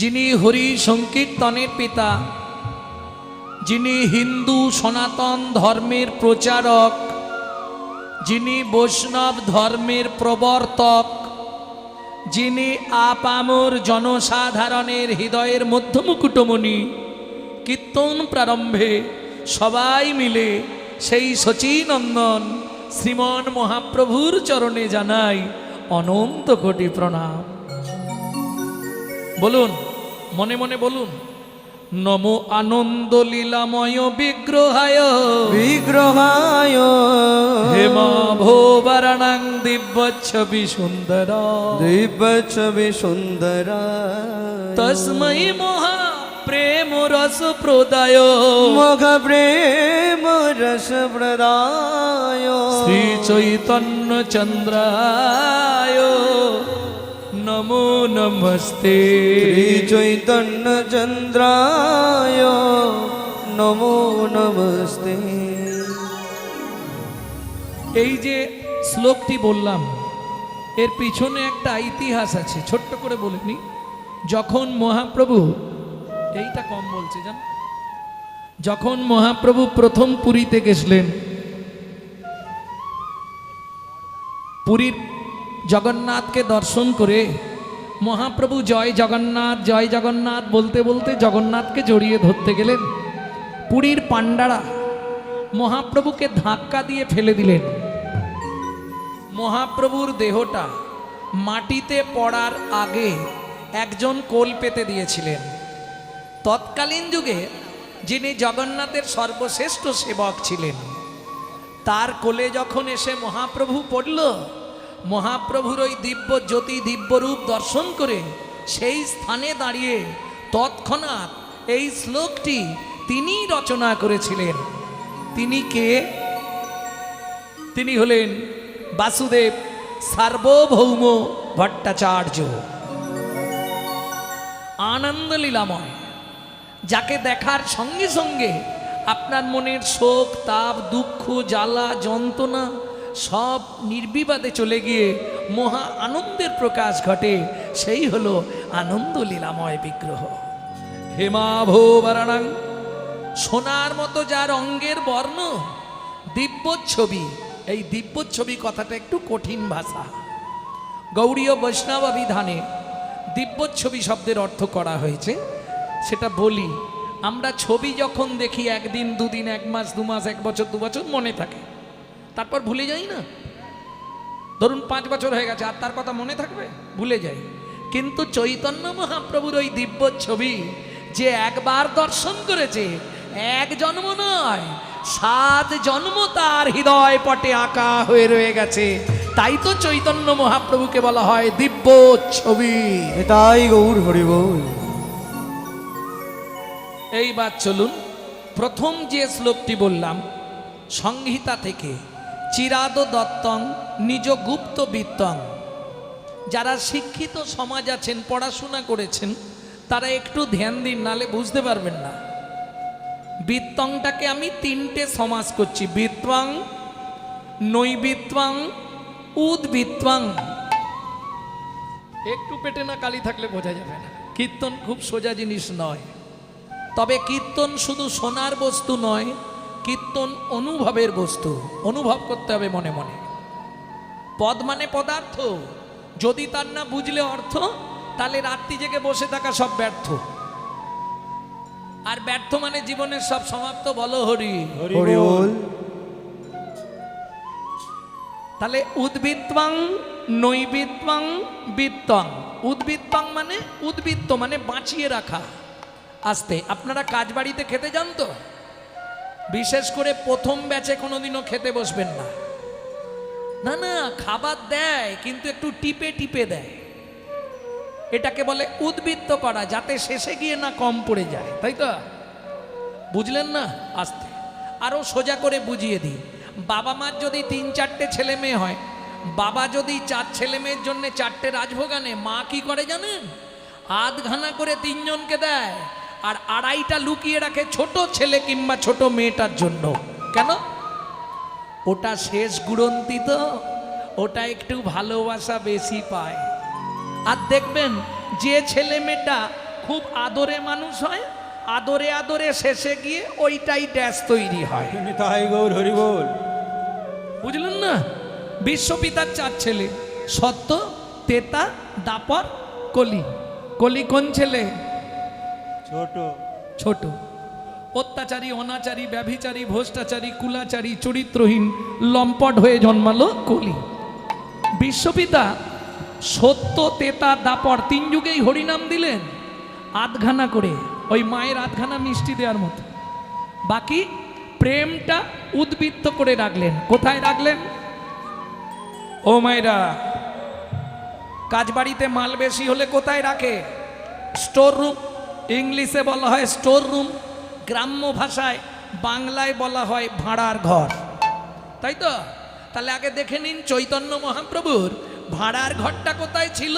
যিনি হরি সংকীর্তনের পিতা, যিনি হিন্দু সনাতন ধর্মের প্রচারক, যিনি বৈষ্ণব ধর্মের প্রবর্তক, যিনি আপামর জনসাধারণের হৃদয়ের মধ্যমুকুটমণি, কীর্তন প্রারম্ভে সবাই মিলে সেই শচীনন্দন শ্রীমন মহাপ্রভুর চরণে জানাই অনন্ত কোটি প্রণাম। বলুন। মনে মনে বলুন নমো আনন্দ লীলাময় বিগ্রহায়। বিগ্রহায় হেম ভোবরণং দিব্যচ্ছবি সুন্দর। দিব্য ছবি সুন্দর। তস্মৈ মহা প্রেম রস প্রদায়। মুখ প্রেম রস প্রদায়। শ্রী চৈতন্য চন্দ্রায়। নমো নমস্তে চৈতন্য চন্দ্রায় নমো নমস্তে এই যে শ্লোকটি বললাম এর পিছনে একটা ইতিহাস আছে ছোট্ট করে বলিনি যখন মহাপ্রভু এইটা কম বলছে জান। যখন মহাপ্রভু প্রথম পুরীতে গেছিলেন পুরীর জগন্নাথকে দর্শন করে মহাপ্রভু জয় জগন্নাথ জয় জগন্নাথ বলতে বলতে জগন্নাথকে জড়িয়ে ধরতে গেলেন। পুরীর পাণ্ডারা মহাপ্রভুকে ধাক্কা দিয়ে ফেলে দিলেন। মহাপ্রভুর দেহটা মাটিতে পড়ার আগে একজন কোল পেতে দিয়েছিলেন। তৎকালীন যুগে যিনি জগন্নাথের সর্বশ্রেষ্ঠ সেবক ছিলেন, তার কোলে যখন এসে মহাপ্রভু পড়ল মহাপ্রভুর ওই দিব্য জ্যোতি দিব্যরূপ দর্শন করে সেই স্থানে দাঁড়িয়ে তৎক্ষণাৎ এই শ্লোকটি তিনি রচনা করেছিলেন। তিনি কে? তিনি হলেন বাসুদেব সার্বভৌম ভট্টাচার্য। আনন্দ লীলাময় যাকে দেখার সঙ্গে সঙ্গে আপনার মনের শোক, তাপ, দুঃখ, জ্বালা, যন্ত্রণা সব নির্বিবাদে চলে গিয়ে মহা আনন্দের প্রকাশ ঘটে, সেই হলো আনন্দ লীলাময় বিগ্রহ। হেমা হেমাভোবরণাং সোনার মতো যার অঙ্গের বর্ণ দিব্য দিব্যচ্ছবি। এই দিব্য দিব্যচ্ছবি কথাটা একটু কঠিন ভাষা। গৌড়ীয় বৈষ্ণব অভিধানে দিব্যচ্ছবি শব্দের অর্থ করা হয়েছে। সেটা বলি, আমরা ছবি যখন দেখি, একদিন, দুদিন, এক মাস, দু মাস, এক বছর, দু বছর মনে থাকে। তারপর ভুলে যাই না। ধরুন পাঁচ বছর হয়ে গেছে আর তার কথা মনে থাকবে? ভুলে যাই। কিন্তু চৈতন্য মহাপ্রভুর ওই দিব্য ছবি যে একবার দর্শন করেছে এক জন্ম নয় সাত জন্ম তার হৃদয় পটে আঁকা হয়ে রয়ে গেছে। তাই তো চৈতন্য মহাপ্রভুকে বলা হয় দিব্য ছবি। তাই গৌর হরি বল। এইবার চলুন প্রথম যে শ্লোকটি বললাম সংহিতা থেকে চিরাদ দত্তং, নিজ গুপ্ত বিত্তং। যারা শিক্ষিত সমাজ আছেন, পড়াশোনা করেছেন, তারা একটু ধ্যান দিন, নালে বুঝতে পারবেন না। বিত্তংটাকে আমি তিনটে সমাজ করছি বিত্বাং নৈবিত্বাং উদ্বিত্বাং একটু পেটে না কালি থাকলে বোঝা যাবে না। কীর্তন খুব সোজা জিনিস নয়। তবে কীর্তন শুধু সোনার বস্তু নয় কীর্তন অনুভবের বস্তু অনুভব করতে হবে মনে মনে। পদ মানে পদার্থ। যদি তার না বুঝলে অর্থ তাহলে রাত্রি জেগে বসে থাকা সব ব্যর্থ। আর ব্যর্থ মানে জীবনের সব সমাপ্ত বলো হরি। হরি তাহলে উদ্বৃত্তাং নৈবিত্বাং বিত্তং। উদ্বৃত্তাং মানে উদ্বৃত্ত মানে বাঁচিয়ে রাখা। আস্তে আপনারা কাজ বাড়িতে খেতে যান তো? বিশেষ করে প্রথম ব্যাচে কোনোদিনও খেতে বসবেন না। না না, খাবার দেয়, কিন্তু একটু টিপে টিপে দেয়। এটাকে বলে উদ্বৃত্ত করা, যাতে শেষে গিয়ে না কম পড়ে যায়, তাই তো? বুঝলেন না? আস্তে। আরও সোজা করে বুঝিয়ে দিই। বাবা মার যদি তিন, চারটে ছেলে মেয়ে হয়, বাবা যদি চার ছেলে মেয়ের জন্য চারটে রাজভোগ আনে, মা কি করে জানেন? আধঘানা করে তিনজনকে দেয়। আর আড়াইটা লুকিয়ে রাখে ছোট ছেলে কিংবা ছোট মেয়েটার জন্য। কেন? ওটা শেষ গুড়ন্তি তো। ওটা একটু ভালোবাসা বেশি পায়। আর দেখবেন যে ছেলে মেয়েটা খুব আদরে মানুষ হয় আদরে আদরে শেষে গিয়ে ওইটাই ড্যাশ তৈরি হয়। নিতাই গৌর হরি বল। বুঝলেন না? বিশ্বপিতার চার ছেলে সত্য তেতা দাপর কলি। কলি কোন ছেলে? ছোট। ছোট। অত্যাচারী, অনাচারী, ব্যভিচারী, ভ্রষ্টাচারী, কুলাচারী, চরিত্রহীন, লম্পট হয়ে জন্মালো কলি। বিশ্বপিতা সত্য, তেতা, দাপর তিন যুগেই হরিনাম দিলেন আধখানা করে, ওই মায়ের আধখানা মিষ্টি দেওয়ার মতো। বাকি প্রেমটা উদ্বৃত্ত করে রাখলেন। কোথায় রাখলেন? ও মায়েরা, কাজবাড়িতে মাল বেশি হলে কোথায় রাখে? স্টোর রুম ইংলিশে বলা হয় স্টোর রুম গ্রাম্য ভাষায় বাংলায় বলা হয় ভাড়ার ঘর। তাই তো? তাহলে আগে দেখে নিন চৈতন্য মহাপ্রভুর ভাড়ার ঘরটা কোথায় ছিল?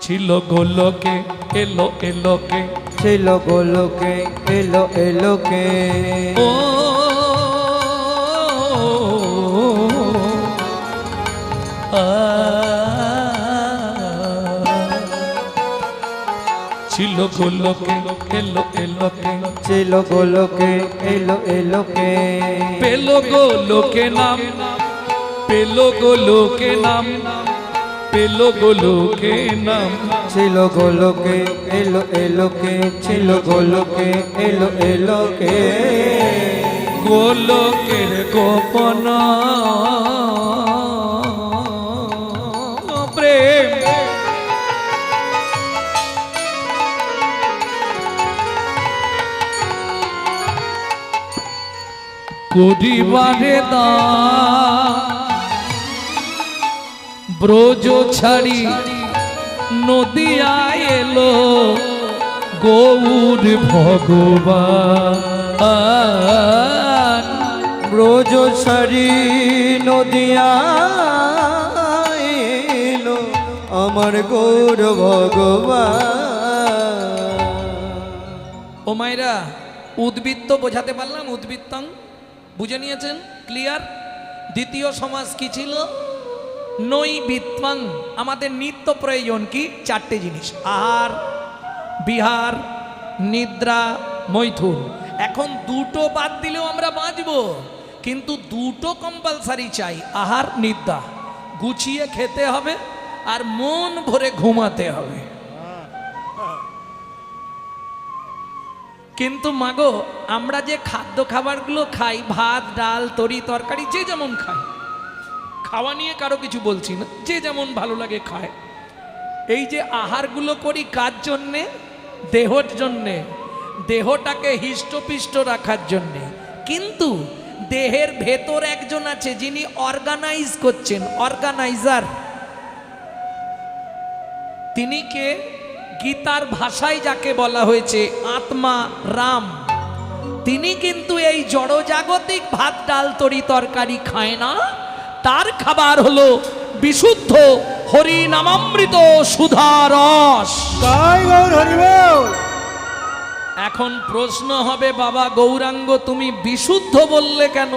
ছিল গোলকে এলো এলোকে। ছিল গোলকে এলো এলোকে। ও ছিল গোলকে এলো এলোকে ছিল গোলকে এলো এলোকে পেল গোলকে নাম পেল গোলকে নাম পেল গোলকে নাম। ছিল গোলকে এলো এলোকে ছিল গোলকে এলো এলোকে গোলকের গোপন করিবারে দা। ব্রজ ছাড়ি নদিয়া এলো, গৌর ভগবান। ব্রজ ছাড়ি নদিয়া এলো, আমার গৌর ভগবান। ও মায়েরা, উদ্বৃত্ত বোঝাতে পারলাম, উদ্বৃত্তাং। বুঝে নিয়েছেন? ক্লিয়ার দ্বিতীয় সমাজ কি ছিল? নৈবিত্তাং আমাদের নিত্য প্রয়োজন কি? চারটে জিনিস। আহার, বিহার, নিদ্রা, মৈথুন। এখন দুটো বাদ দিলেও আমরা বাঁচব। কিন্তু দুটো কম্পালসারি চাই, আহার, নিদ্রা। গুছিয়ে খেতে হবে আর মন ভরে ঘুমাতে হবে। কিন্তু মাগো, আমরা যে খাদ্য খাবারগুলো খাই, ভাত, ডাল, তরি, তরকারি, যে যেমন খাই, খাওয়া নিয়ে কারও কিছু বলছি না, যে যেমন ভালো লাগে খায়। এই যে আহারগুলো করি কার জন্যে? দেহর জন্যে, দেহটাকে হিষ্টপিষ্ট রাখার জন্যে। কিন্তু দেহের ভেতর একজন আছে যিনি অর্গানাইজ করছেন, অর্গানাইজার। তিনি কে? গীতার ভাষায় যাকে বলা হয়েছে আত্মা রাম তিনি কিন্তু এই জড়জাগতিক ভাত ডাল তরি তরকারি খায় না। তার খাবার হলো বিশুদ্ধ হরি নামামৃত সুধারস এখন প্রশ্ন হবে বাবা গৌরাঙ্গ তুমি বিশুদ্ধ বললে কেন?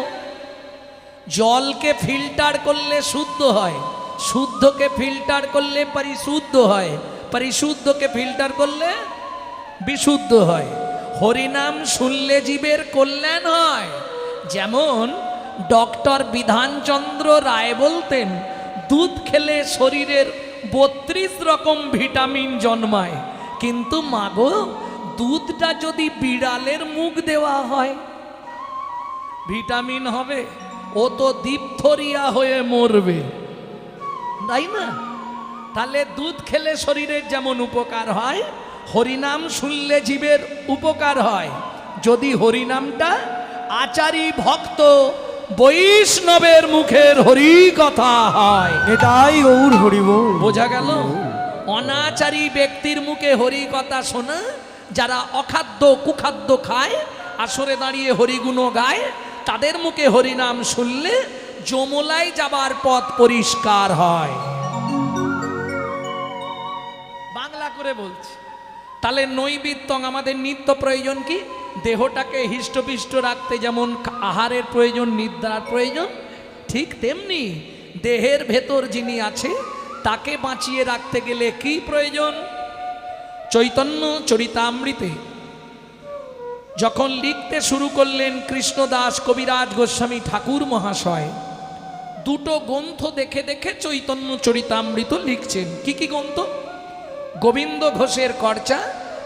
জলকে ফিল্টার করলে শুদ্ধ হয় শুদ্ধকে ফিল্টার করলে পরিশুদ্ধ হয়। পরিশুদ্ধকে ফিল্টার করলে বিশুদ্ধ হয়। হরিনাম শুনলে জীবের কল্যাণ হয়। যেমন ডক্টর বিধানচন্দ্র রায় বলতেন, দুধ খেলে শরীরের বত্রিশ রকম ভিটামিন জন্মায়। কিন্তু মাগো, দুধটা যদি বিড়ালের মুখ দেওয়া হয়, ভিটামিন হবে, ও তো দীপথরিয়া হয়ে মরবে। তাই না? তাহলে দুধ খেলে শরীরের যেমন উপকার হয় হরিনাম শুনলে জীবের উপকার হয়। যদি হরিনামটা আচারী ভক্ত বৈষ্ণবের মুখের হরি কথা হয়। এটাই গৌর হরি বল বোঝা গেল? অনাচারী ব্যক্তির মুখে হরি কথা শোনা যারা অখাদ্য কুখাদ্য খায় আসরে দাঁড়িয়ে হরিগুণ গায় তাদের মুখে হরিনাম শুনলে যমলায় যাবার পথ পরিষ্কার হয়। করে বলছি। তাহলে নৈবিত্তং আমাদের নিত্য প্রয়োজন কি? দেহটাকে হিষ্টপিষ্ট রাখতে যেমন আহারের প্রয়োজন, নিদ্রার প্রয়োজন, ঠিক তেমনি দেহের ভেতর যিনি আছে, তাকে বাঁচিয়ে রাখতে গেলে কি প্রয়োজন? চৈতন্য চরিতামৃতে। যখন লিখতে শুরু করলেন কৃষ্ণদাস কবিরাজ গোস্বামী ঠাকুর মহাশয়, দুটো গ্রন্থ দেখে দেখে চৈতন্য চরিতামৃত লিখছেন। কি কি গ্রন্থ? গোবিন্দ ঘোষের কর্চা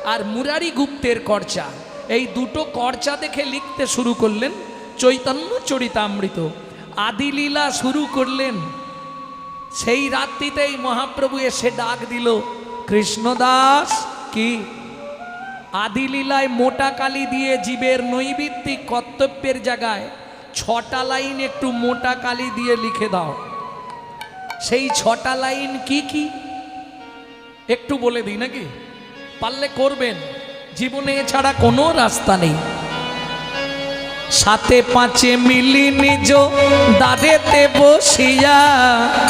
আর মুরারি গুপ্তের কর্চা। এই দুটো কর্চা দেখে লিখতে শুরু করলেন চৈতন্য চরিতামৃত। আদিলীলা শুরু করলেন। সেই রাত্রিতেই মহাপ্রভু এসে ডাক দিল, কৃষ্ণদাস, কি? আদিলীলায় মোটা কালি দিয়ে জীবের নৈবিত্তিক কর্তব্যের জায়গায় ছটা লাইন একটু মোটা কালি দিয়ে লিখে দাও। সেই ছটা লাইন কি কি? একটু বলে দিই নাকি? পারলে করবেন। জীবনে এছাড়া কোনো রাস্তা নেই। সাথে পাঁচে মিলি নিজ দাঁড়েতে বসিয়া।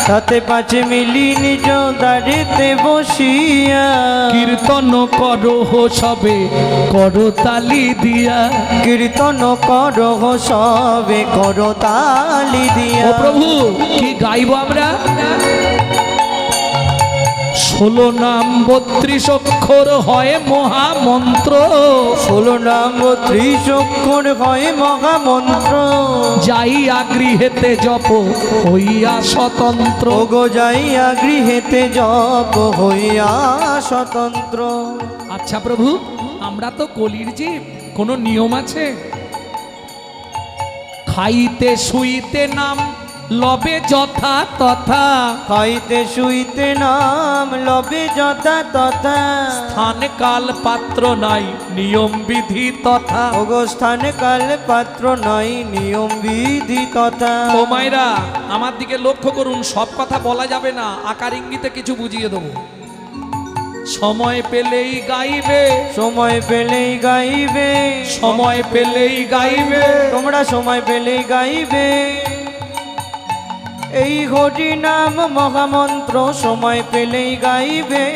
সাথে পাঁচে মিলি নিজ দাঁড়িতে বসিয়া। কীর্তন করো সবে করো তালি দিয়া। কীর্তন কর সবে কর তালি দিয়া। প্রভু কি গাইব আমরা? ষোলো নাম বত্রিশ অক্ষর হয় মহামন্ত্র। ষোলো নাম ত্রিশ অক্ষর হয় মহামন্ত্র। যাইয়া গৃহেতে জপ হইয়া স্বতন্ত্র। ওগো যাইয়া গৃহেতে জপ হইয়া স্বতন্ত্র। আচ্ছা প্রভু আমরা তো কলির জীব কোনো নিয়ম আছে। খাইতে শুইতে নাম লবে যথা তথা। খাইতে শুইতে নাম লবে যথা তথা। স্থান কাল পাত্র নাই নিয়ম বিধি তথা। ওগো স্থান কাল পাত্র নাই নিয়ম বিধি তথা। ও মায়েরা আমার দিকে লক্ষ্য করুন সব কথা বলা যাবে না আকার ইঙ্গিতে কিছু বুঝিয়ে দেবো। সময় পেলেই গাইবে। সময় পেলেই গাইবে। সময় পেলেই গাইবে। তোমরা সময় পেলেই গাইবে। এই হরি নাম মহামন্ত্র সময় পেলেই গাইবে।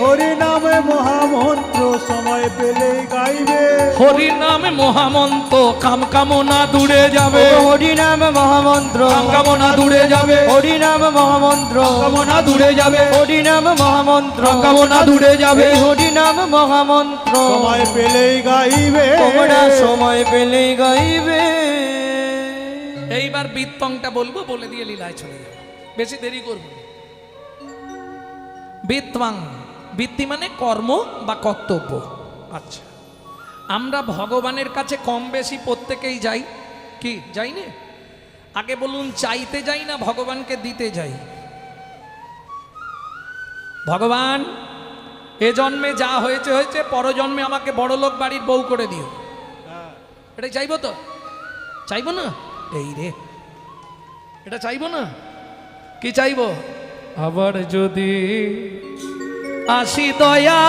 হরি নামে মহামন্ত্র সময় পেলেই গাইবে। হরি নামে মহামন্ত কাম কামনা দূরে যাবে। হরি নাম মহামন্ত্র। কাম কামনা দূরে যাবে। হরি নাম মহামন্ত্র। কামনা দূরে যাবে। হরি নাম মহামন্ত্র। কামনা দূরে যাবে। হরি নাম মহামন্ত্র। সময় পেলেই গাইবে। তোমরা সময় পেলেই গাইবে। এইবার বৃত্তংটা বলব বলে দিয়ে লীলায় চলে যাবে। বেশি দেরি করব না। বৃত্তি মানে কর্ম বা কর্তব্য। আচ্ছা আমরা ভগবানের কাছে কম বেশি প্রত্যেকেই যাই। কি যাই না আগে বলুন চাইতে যাই না ভগবানকে দিতে যাই? ভগবান এ জন্মে যা হয়েছে হয়েছে পরজন্মে আমাকে বড় লোক বাড়ির বউ করে দিও। এটা চাইব তো? চাইব না? এই রে। এটা চাইব না? কি চাইব? আবার যদি আসি দয়া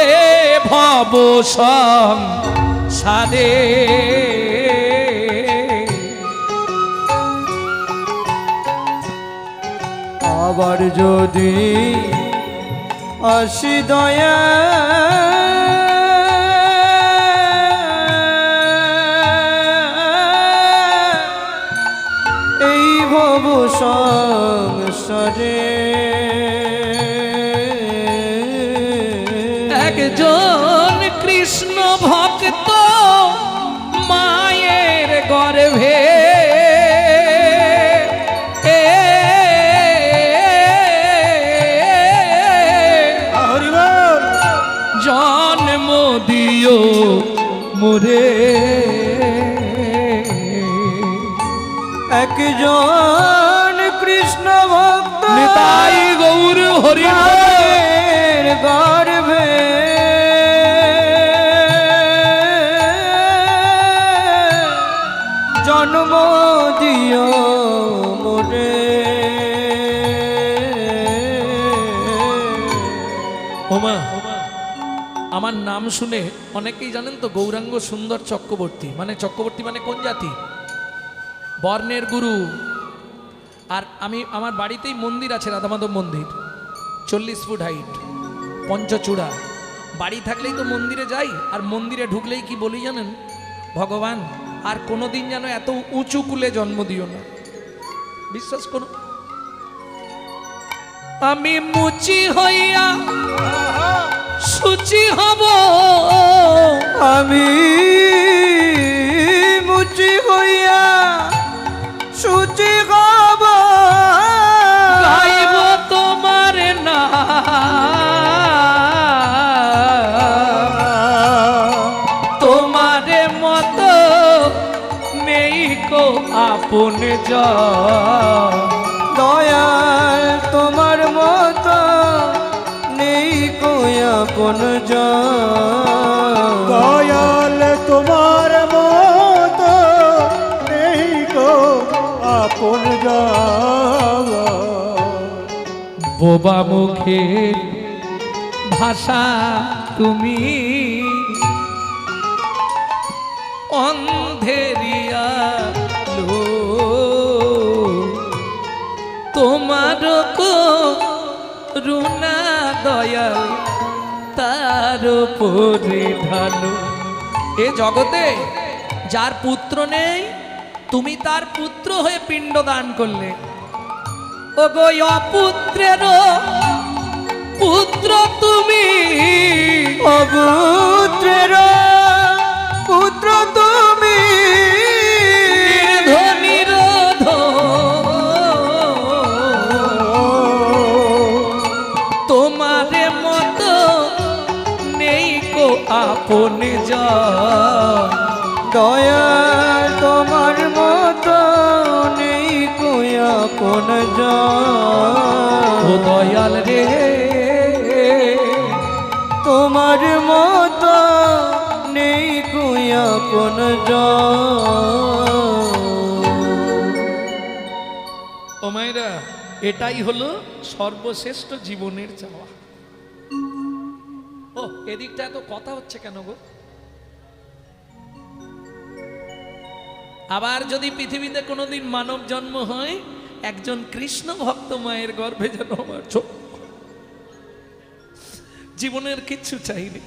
এ ভব সাদে। আবার যদি আসি দয়া গৌর হরি মায়ের গর্ভে। জন্ম দিও মোরে। ওমা আমার নাম শুনে অনেকেই জানেন তো গৌরাঙ্গ সুন্দর চক্রবর্তী। মানে চক্রবর্তী মানে কোন জাতি? বর্ণের গুরু। আর আমি আমার বাড়িতেই মন্দির আছে রাধামাধব মন্দির। চল্লিশ ফুট হাইট পঞ্চচূড়া। বাড়ি থাকলেই তো মন্দিরে যাই আর মন্দিরে ঢুকলেই কি বলি জানেন? ভগবান আর কোনো দিন যেন এত উঁচু কুলে জন্ম দিও না। বিশ্বাস করুন। আমি মুচি হইয়া সুচি হব আপন যা দয়াল তোমার মতো নেই কোয়া কোন দয়াল তোমার মতো নেই গো আপন জাগা বোবা মুখে ভাষা তুমি উপরে ঢালো এ জগতে যার পুত্র নেই, তুমি তার পুত্র হয়ে পিণ্ড দান করলে। ও গো অপুত্রের পুত্র তুমি। অপুত্রের আপন যা তোমার মতো নেই কোয়া কোন ও দয়াল রে। তোমার মতো নেই কুয়া কোন ও মায়েরা এটাই হলো সর্বশ্রেষ্ঠ জীবনের চাওয়া। ও এদিকটা এত কথা হচ্ছে কেন গো? আবার যদি পৃথিবীতে কোনোদিন মানব জন্ম হয়, একজন কৃষ্ণ ভক্ত মায়ের গর্ভে যেন আমার জীবনের কিচ্ছু চাইনি।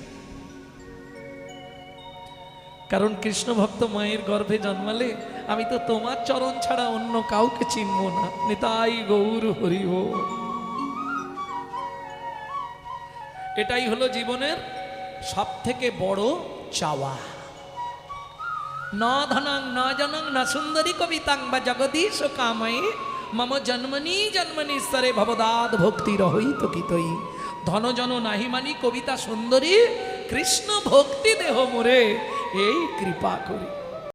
কারণ কৃষ্ণ ভক্ত মায়ের গর্ভে জন্মালে আমি তো তোমার চরণ ছাড়া অন্য কাউকে চিনব না। নিতাই গৌর হরিব। এটাই হলো জীবনের সব থেকে বড় চাওয়া। ন ধনং ন জনং ন সুন্দরী কবিতাং বা জগদীশ কাময়ে মম জন্মনি জন্মনি স্তরে ভবদাদ ভক্তি রহিত কিতই ধন জন নাহি মানি কবিতা সুন্দরী, কৃষ্ণ ভক্তি দেহ মোরে, এই কৃপা করি।